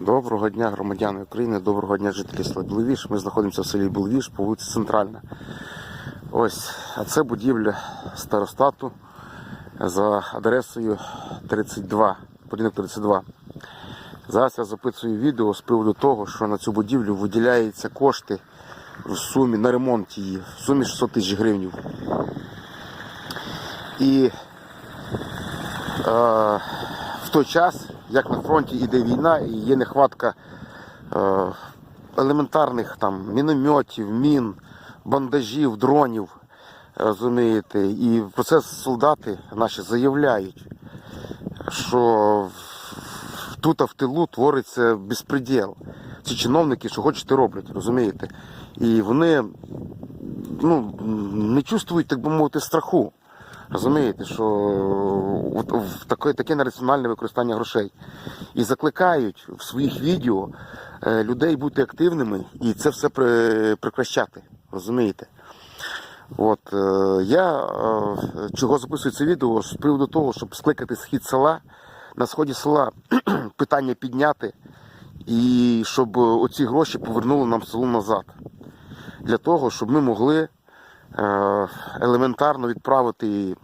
Доброго дня, громадяни України, доброго дня, жителі села Біловіж. Ми знаходимося в селі Біловіж по вулиці Центральна. Ось, а це будівля старостату за адресою 32, будинок 32. Зараз я записую відео з приводу того, що на цю будівлю виділяються кошти в сумі на ремонт її, в сумі 600 тисяч гривень. І е, в той час, як на фронті йде війна і є нехватка е, елементарних там мінометів, мін, бандажів, дронів, розумієте, і про це солдати наші заявляють, що тут в тилу твориться безпреділ. Ці чиновники, що хочете, роблять, розумієте? І вони ну, не чувствують, так би мовити, страху. Розумієте, що в таке, таке нераціональне використання грошей. І закликають в своїх відео е, людей бути активними і це все прикращати. Розумієте? От е, я е, чого записую це відео з приводу того, щоб скликати схід села, на сході села питання підняти, і щоб оці гроші повернули нам село назад. Для того, щоб ми могли е, елементарно відправити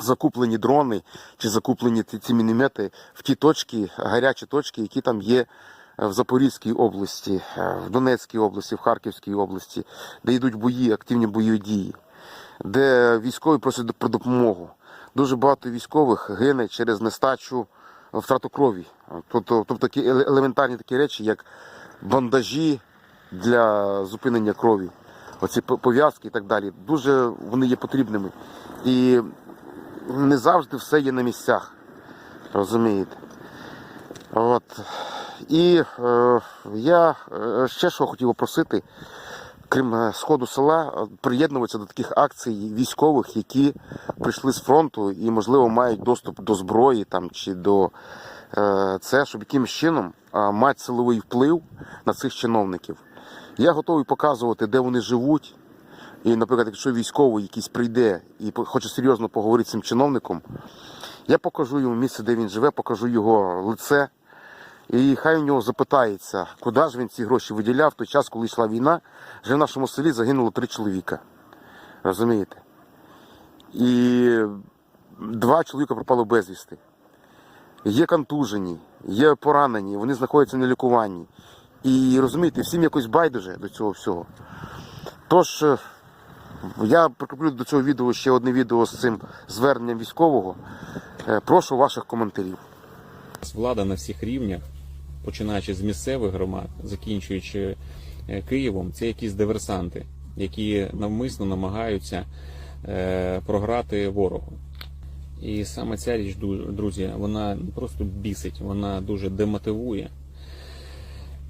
закуплені дрони чи закуплені ці, міномети в ті точки, гарячі точки, які там є е, в Запорізькій області, е, в Донецькій області, в Харківській області, де йдуть бої, активні бойові дії, де військові просять про допомогу. Дуже багато військових гине через нестачу е, втрату крові. Тобто, тобто такі елементарні такі речі, як бандажі для зупинення крові, оці пов'язки і так далі. Дуже вони є потрібними. І не завжди все є на місцях. Розумієте? От. І е, я е, ще що хотів попросити, крім е, сходу села, е, приєднуватися до таких акцій військових, які прийшли з фронту і, можливо, мають доступ до зброї там, чи до е, це, щоб якимось чином мати силовий вплив на цих чиновників. Я готовий показувати, де вони живуть. І, наприклад, якщо військовий якийсь прийде і хоче серйозно поговорити з цим чиновником, я покажу йому місце, де він живе, покажу його лице. І хай у нього запитається, куди ж він ці гроші виділяв в той час, коли йшла війна. Вже в нашому селі загинуло три чоловіка. Розумієте? І два чоловіка пропали безвісти. Є контужені, є поранені, вони знаходяться на лікуванні. І розумієте, всім якось байдуже до цього всього. Тож е, я прикріплю до цього відео ще одне відео з цим зверненням військового. Е, Прошу ваших коментарів. Влада на всіх рівнях, починаючи з місцевих громад, закінчуючи е, Києвом, це якісь диверсанти, які навмисно намагаються програти ворогу. І саме ця річ, друзі, вона просто бісить, вона дуже демотивує.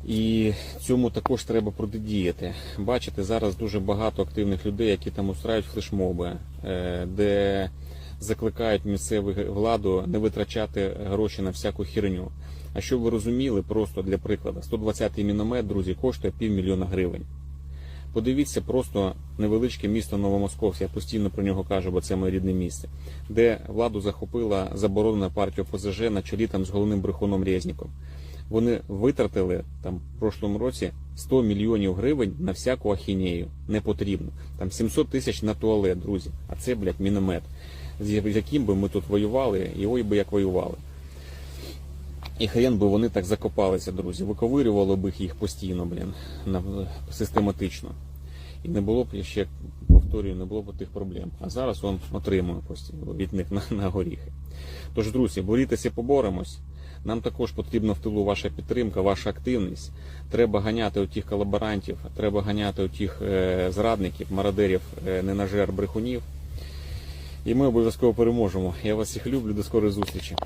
І цьому також треба протидіяти. Бачите, зараз дуже багато активних людей, які там устраюють флешмоби, е, де закликають місцеву владу не витрачати гроші на всяку херню. А щоб ви розуміли, просто для прикладу, 120-й міномет, друзі, коштує півмільйона гривень. Подивіться просто невеличке місто Новомосковськ, я постійно про нього кажу, бо це моє рідне місце, де владу захопила заборонена партія ОПЗЖ на чолі там з головним брехуном Резніком. Вони витратили там в прошлому році 100 мільйонів гривень на всяку ахінею. Не потрібно. Там 700 тисяч на туалет, друзі. А це, блядь, міномет, з яким би ми тут воювали, і ой би як воювали. І хрен би вони так закопалися, друзі. Виковирювали б їх постійно, блін, систематично. І не було б, ще повторюю, не було б тих проблем. А зараз он отримує постійно відник на, на горіхи. Тож, друзі, борітеся, поборемось. Нам також потрібна в тилу ваша підтримка, ваша активність. Треба ганяти отих колаборантів, треба ганяти отих е, зрадників, мародерів, е, ненажер, брехунів. І ми обов'язково переможемо. Я вас всіх люблю. До скорої зустрічі.